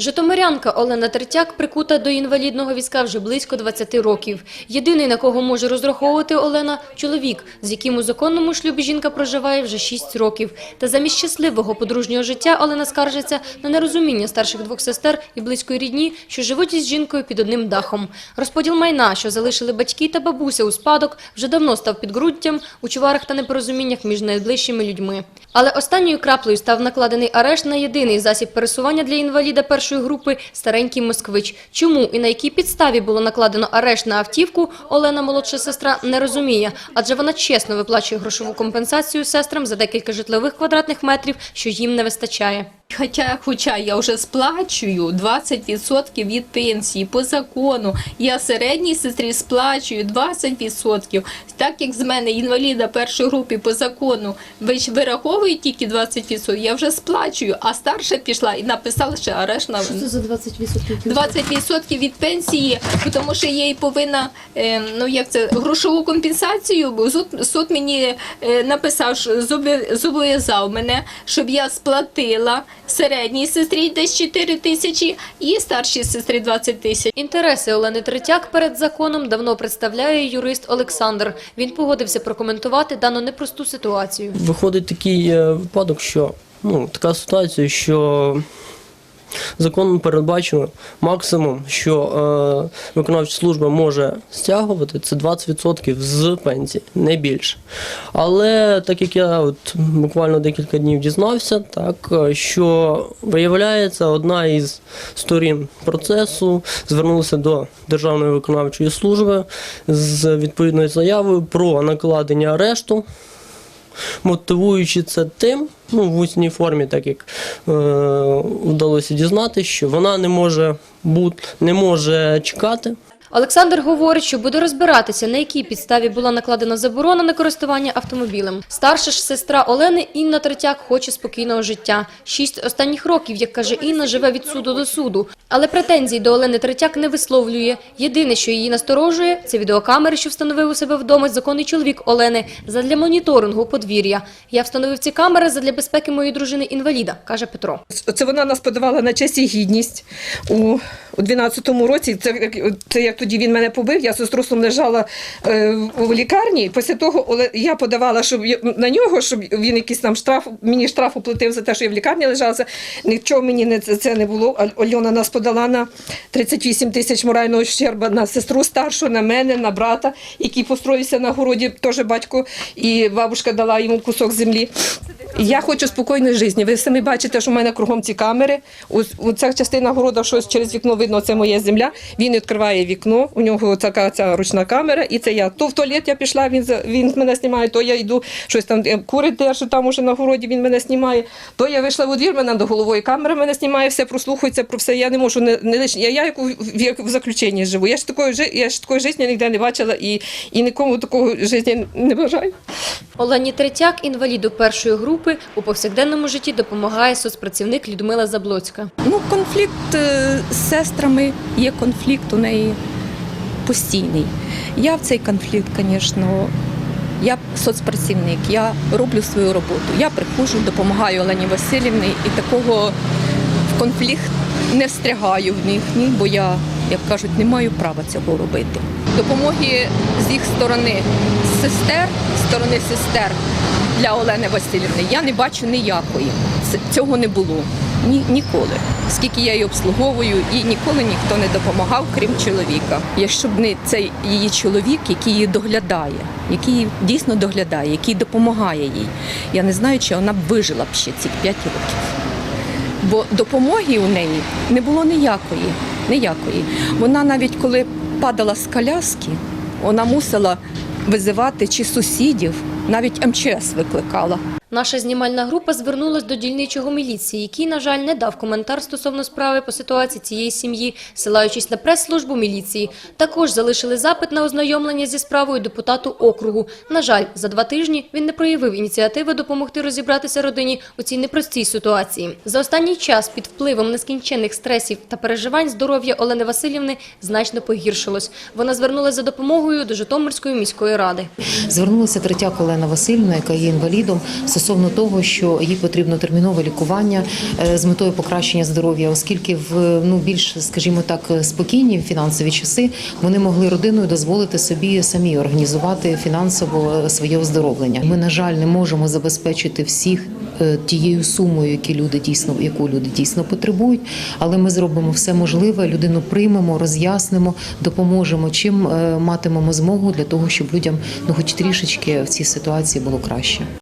Житомирянка Олена Третяк прикута до інвалідного візка вже близько 20 років. Єдиний, на кого може розраховувати Олена – чоловік, з яким у законному шлюбі жінка проживає вже 6 років. Та замість щасливого подружнього життя Олена скаржиться на нерозуміння старших двох сестер і близької рідні, що живуть із жінкою під одним дахом. Розподіл майна, що залишили батьки та бабуся у спадок, вже давно став підґрунтям у чварах та непорозуміннях між найближчими людьми. Але останньою краплею став накладений арешт на єдиний засіб пересування для інваліда першої групи – старенький москвич. Чому і на якій підставі було накладено арешт на автівку, Олена, молодша сестра, не розуміє, адже вона чесно виплачує грошову компенсацію сестрам за декілька житлових квадратних метрів, що їм не вистачає. Хоча, хоча я вже сплачую 20% від пенсії по закону, я середній сестрі сплачую 20%. Так як з мене інваліда першої групи по закону ви ж вираховуєте тільки 20%, я вже сплачую, а старша пішла і написала ще арешт на за 20%? 20% від пенсії, тому що я їй повинна е, ну як це грошову компенсацію. Бо суд, мені е, написав, що зобов'язав мене, щоб я сплатила середній сестрі десь 4 тисячі і старшій сестрі 20 тисяч. Інтереси Олени Третяк перед законом давно представляє юрист Олександр. Він погодився прокоментувати дану непросту ситуацію. Виходить такий е, випадок, що ну, така ситуація, що законом передбачено максимум, що е, виконавча служба може стягувати, це 20% з пенсії, не більше. Але так як я от буквально декілька днів дізнався, так е, що виявляється, одна із сторін процесу звернулася до Державної виконавчої служби з відповідною заявою про накладення арешту мотивуючи це тим, ну в усній формі, так як е, вдалося дізнати, що вона не може бути, не може чекати. Олександр говорить, що буде розбиратися, на якій підставі була накладена заборона на користування автомобілем. Старша ж сестра Олени Інна Третяк хоче спокійного життя. Шість останніх років, як каже Інна, живе від суду до суду. Але претензій до Олени Третяк не висловлює. Єдине, що її насторожує, це відеокамери, що встановив у себе вдома законний чоловік Олени задля моніторингу подвір'я. Я встановив ці камери задля безпеки моєї дружини-інваліда, каже Петро. Це вона нас подавала на честь і гідність у, у 12-му році. Це, це як тоді він мене побив. Я з сеструсом лежала е, в лікарні. Після того я подавала щоб на нього, щоб він якийсь там штраф, мені штраф оплатив за те, що я в лікарні лежала. Нічого мені не це, не було. Альона нас подала на 38 тисяч морального ущерба на сестру старшу, на мене, на брата, який построївся на городі, теж батько, і бабушка дала йому кусок землі. Я хочу спокійної житті. Ви самі бачите, що в мене кругом ці камери. Ось ця частина города, що через вікно видно, це моя земля. Він відкриває вікно, у нього така ця ручна камера, і це я. То в туалет я пішла, він він мене знімає, то я йду щось там е, кури держу, там уже на городі він мене знімає. То я вийшла у двір, мене до головою камера мене знімає, все прослухається про все. Я не можу не, не лиш- я, я як у, в, як в заключенні живу. Я ж такої я ж такої житті ніде не бачила і, і нікому такого життя не бажаю. Олені Третяк, інваліду першої групи, у повсякденному житті допомагає соцпрацівник Людмила Заблоцька. Ну, конфлікт е, з сестрами, є конфлікт у неї постійний. Я в цей конфлікт, звісно, я соцпрацівник, я роблю свою роботу. Я приходжу, допомагаю Олені Васильівні і такого в конфлікт не встрягаю в них, ні, бо я, як кажуть, не маю права цього робити. Допомоги з їх сторони сестер, сторони сестер для Олени Васильівни я не бачу ніякої. Цього не було. Ні, ніколи. Скільки я її обслуговую, і ніколи ніхто не допомагав, крім чоловіка. Якщо б не цей її чоловік, який її доглядає, який дійсно доглядає, який допомагає їй, я не знаю, чи вона б вижила б ще ці 5 років. Бо допомоги у неї не було ніякої. Ніякої. Вона навіть коли падала з коляски, вона мусила визивати чи сусідів, навіть МЧС викликала. Наша знімальна група звернулась до дільничого міліції, який, на жаль, не дав коментар стосовно справи по ситуації цієї сім'ї, силаючись на прес-службу міліції. Також залишили запит на ознайомлення зі справою депутату округу. На жаль, за два тижні він не проявив ініціативи допомогти розібратися родині у цій непростій ситуації. За останній час під впливом нескінченних стресів та переживань здоров'я Олени Васильівни значно погіршилось. Вона звернулася за допомогою до Житомирської міської ради. Звернулася третяк Олена Васильівна, яка є інвалідом, стосовно того, що їй потрібно термінове лікування е, з метою покращення здоров'я, оскільки в ну більш, скажімо так, спокійні фінансові часи вони могли родиною дозволити собі самі організувати фінансово своє оздоровлення. Ми, на жаль, не можемо забезпечити всіх е, тією сумою, які люди дійсно яку люди дійсно потребують, але ми зробимо все можливе. Людину приймемо, роз'яснимо, допоможемо, чим е, матимемо змогу для того, щоб людям ну хоч трішечки в цій ситуації було краще.